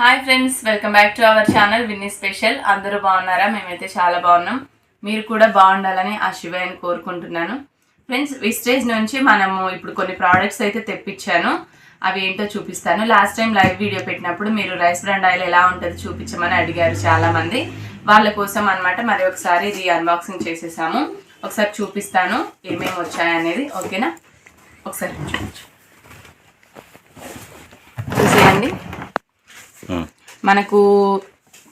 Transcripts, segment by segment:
Hi friends welcome back to our channel Vinni special అందరూ బాగున్నారా? మేమైతే చాలా బాగున్నాం. మీరు కూడా బాగుండాలని ఆ శివయ్యని కోరుకుంటున్నాను. ఫ్రెండ్స్ విస్టేజ్ నుంచి మనము ఇప్పుడు కొన్ని ప్రోడక్ట్స్ అయితే తెప్పించాను. అవి ఏంటో చూపిస్తాను. లాస్ట్ టైం లైవ్ వీడియో పెట్టినప్పుడు మీరు రైస్ బ్రాండ్ ఆయిల్ ఎలా ఉంటుంది చూపించమని అడిగారు చాలామంది. వాళ్ళ కోసం అన్నమాట మరి ఒకసారి ఇది అన్బాక్సింగ్ చేసేసాము. ఒకసారి చూపిస్తాను ఏమేమి వచ్చాయనేది ఓకేనా? ఒకసారి చూపించు. చూసేయండి. మనకు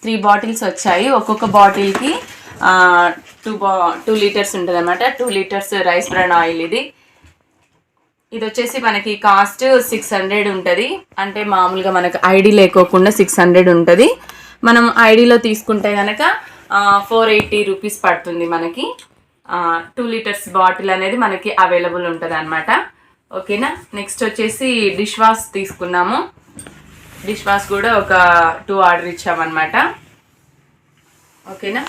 త్రీ బాటిల్స్ వచ్చాయి. ఒక్కొక్క బాటిల్కి టూ బా టూ లీటర్స్ ఉంటుంది అనమాట two litres rice bran oil ఇది. ఇది వచ్చేసి మనకి కాస్ట్ సిక్స్ హండ్రెడ్ ఉంటుంది. అంటే మామూలుగా మనకు ఐడి లేకోకుండా సిక్స్ హండ్రెడ్ ఉంటుంది. మనం ఐడిలో తీసుకుంటే కనుక ఫోర్ ఎయిటీ రూపీస్ పడుతుంది మనకి. టూ లీటర్స్ బాటిల్ అనేది మనకి అవైలబుల్ ఉంటుంది అనమాట ఓకేనా? నెక్స్ట్ వచ్చేసి డిష్ వాష్ తీసుకున్నాము. డిష్ వాష్ కూడా ఒక టూ ఆర్డర్ ఇచ్చామన్నమాట. ఓకేనా?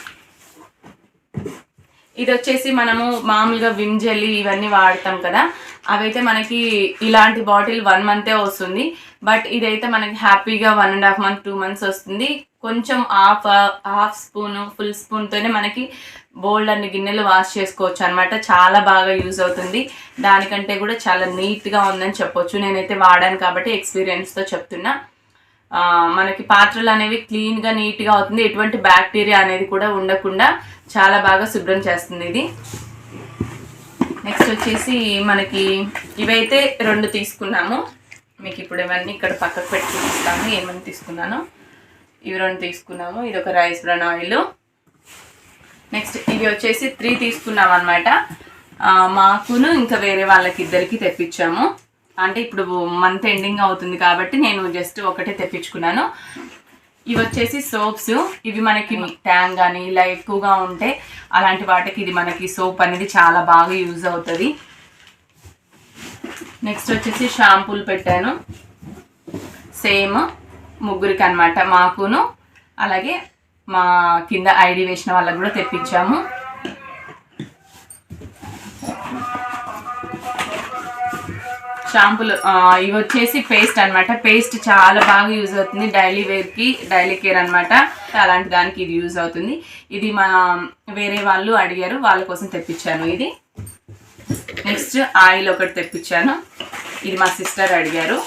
ఇది వచ్చేసి మనము మామూలుగా విమ్ జెల్లీ ఇవన్నీ వాడతాం కదా. అవైతే మనకి ఇలాంటి బాటిల్ వన్ మంతే వస్తుంది. బట్ ఇదైతే మనకి హ్యాపీగా one and half month two months వస్తుంది. కొంచెం హాఫ్ హాఫ్ స్పూన్ ఫుల్ స్పూన్తోనే మనకి బోల్డ్ అన్ని గిన్నెలు వాష్ చేసుకోవచ్చు అనమాట చాలా బాగా యూజ్ అవుతుంది. దానికంటే కూడా చాలా నీట్గా ఉందని చెప్పొచ్చు. నేనైతే వాడాను కాబట్టి ఎక్స్పీరియన్స్తో చెప్తున్నా. మనకి పాత్రలు అనేవి క్లీన్గా నీట్గా అవుతుంది. ఎటువంటి బ్యాక్టీరియా అనేది కూడా ఉండకుండా చాలా బాగా శుభ్రం చేస్తుంది ఇది. నెక్స్ట్ వచ్చేసి మనకి ఇవైతే రెండు తీసుకున్నాము. మీకు ఇప్పుడు ఇవన్నీ ఇక్కడ పక్కకు పెట్టి చూపిస్తాను. ఏమని తీసుకున్నాను? ఇవి రెండు తీసుకున్నాము. ఇది ఒక రైస్ బ్రన్ ఆయిల్ నెక్స్ట్ ఇవి వచ్చేసి త్రీ తీసుకున్నాం అనమాట మాకును ఇంకా వేరే వాళ్ళకి ఇద్దరికి తెప్పించాము. అంటే ఇప్పుడు మంత్ ఎండింగ్ అవుతుంది కాబట్టి నేను జస్ట్ ఒకటే తెప్పించుకున్నాను. ఇవి వచ్చేసి సోప్స్ ఇవి మనకి ట్యాంగ్ కానీ ఇలా ఎక్కువగా ఉంటే అలాంటి వాటికి ఇది మనకి సోప్ అనేది చాలా బాగా యూజ్ అవుతుంది. నెక్స్ట్ వచ్చేసి షాంపూలు పెట్టాను. సేమ్ ముగ్గురికి అనమాట మాకును. అలాగే మా కింద ఐడి వేసిన వాళ్ళకి కూడా తెప్పించాము. షాంపూలు ఇవి వచ్చేసి పేస్ట్ అన్నమాట. పేస్ట్ చాలా బాగా యూజ్ అవుతుంది డైలీ వేర్కి డైలీ కేర్ అన్నమాట. అలాంటి దానికి ఇది యూజ్ అవుతుంది. ఇది మా వేరే వాళ్ళు అడిగారు వాళ్ళ కోసం తెప్పించాను ఇది. నెక్స్ట్ ఆయిల్ ఒకటి తెప్పించాను. ఇది మా సిస్టర్ అడిగారు.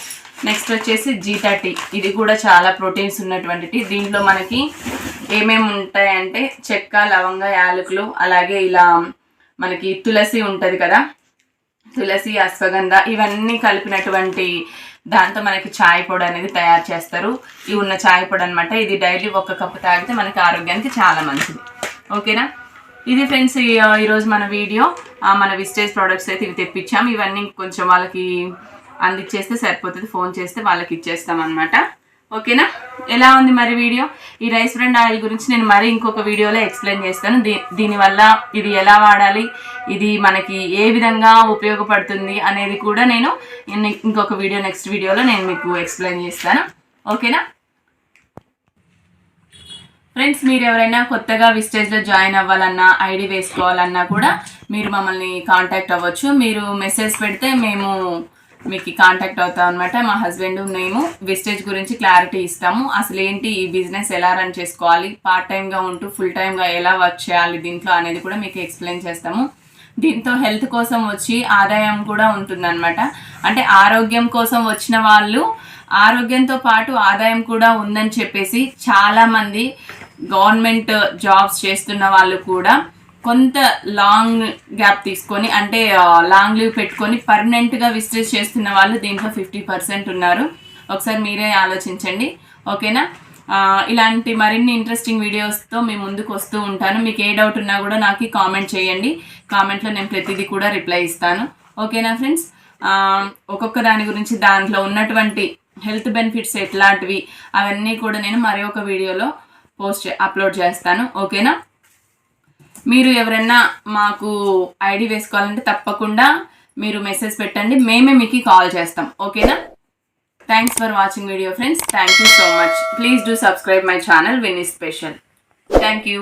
నెక్స్ట్ వచ్చేసి జీటా టీ. ఇది కూడా చాలా ప్రోటీన్స్ ఉన్నటువంటి టీ. దీంట్లో మనకి ఏమేమి ఉంటాయంటే చెక్క లవంగ యాలకులు అలాగే ఇలా మనకి తులసి ఉంటుంది కదా తులసి అశ్వగంధ ఇవన్నీ కలిపినటువంటి దాంతో మనకి చాయ్ పొడి అనేది తయారు చేస్తారు. ఇవి ఉన్న చాయ్ పొడి అనమాట ఇది డైలీ ఒక కప్పు తాగితే మనకి ఆరోగ్యానికి చాలా మంచిది. ఓకేనా? ఇది ఫ్రెండ్స్ ఈరోజు మన వీడియో. మన విస్టేజ్ ప్రోడక్ట్స్ అయితే ఇవి తెప్పించాం. ఇవన్నీ కొంచెం వాళ్ళకి అందిచ్చేస్తే సరిపోతుంది. ఫోన్ చేస్తే వాళ్ళకి ఇచ్చేస్తాం అనమాట ఓకేనా? ఎలా ఉంది మరి వీడియో? ఈ రైస్ బ్రాండ్ ఆయిల్ గురించి నేను మరి ఇంకొక వీడియోలో ఎక్స్ప్లెయిన్ చేస్తాను. దీ దీనివల్ల ఇది ఎలా వాడాలి? ఇది మనకి ఏ విధంగా ఉపయోగపడుతుంది అనేది కూడా నేను ఇంకొక వీడియో నెక్స్ట్ వీడియోలో నేను మీకు ఎక్స్ప్లెయిన్ చేస్తాను. ఓకేనా? ఫ్రెండ్స్ మీరు ఎవరైనా కొత్తగా విస్టేజ్లో జాయిన్ అవ్వాలన్నా ఐడి వేసుకోవాలన్నా కూడా మీరు మమ్మల్ని కాంటాక్ట్ అవ్వచ్చు. మీరు మెసేజ్ పెడితే మేము మీకు కాంటాక్ట్ అవుతాం అనమాట మా హస్బెండ్ మేము వెస్టేజ్ గురించి క్లారిటీ ఇస్తాము. అసలు ఏంటి ఈ బిజినెస్ ఎలా రన్ చేసుకోవాలి? పార్ట్ టైంగా ఉంటూ ఫుల్ టైంగా ఎలా వర్క్ చేయాలి దీంట్లో అనేది కూడా మీకు ఎక్స్ప్లెయిన్ చేస్తాము. దీంతో హెల్త్ కోసం వచ్చి ఆదాయం కూడా ఉంటుందన్నమాట. అంటే ఆరోగ్యం కోసం వచ్చిన వాళ్ళు ఆరోగ్యంతో పాటు ఆదాయం కూడా ఉందని చెప్పేసి చాలామంది గవర్నమెంట్ జాబ్స్ చేస్తున్న వాళ్ళు కూడా కొంత లాంగ్ గ్యాప్ తీసుకొని అంటే లాంగ్ లీవ్ పెట్టుకొని పర్మనెంట్గా విజిట్ చేస్తున్న వాళ్ళు దీంట్లో ఫిఫ్టీ పర్సెంట్ ఉన్నారు. ఒకసారి మీరే ఆలోచించండి. ఓకేనా? ఇలాంటి మరిన్ని ఇంట్రెస్టింగ్ వీడియోస్తో మీ ముందుకు వస్తూ ఉంటాను. మీకు ఏ డౌట్ ఉన్నా కూడా నాకు కామెంట్ చేయండి. కామెంట్లో నేను ప్రతిదీ కూడా రిప్లై ఇస్తాను. ఓకేనా ఫ్రెండ్స్ ఒక్కొక్క దాని గురించి దాంట్లో ఉన్నటువంటి హెల్త్ బెనిఫిట్స్ ఎట్లాంటివి అవన్నీ కూడా నేను మరి ఒక వీడియోలో పోస్ట్ అప్లోడ్ చేస్తాను. ఓకేనా? మీరు ఎవరైనా మాకు ఐడి వేసుకోవాలంటే తప్పకుండా మీరు మెసేజ్ పెట్టండి. మేమే మీకు కాల్ చేస్తాం. ఓకేనా? Thanks for watching video friends thank you so much please do subscribe my channel Vinni special thank you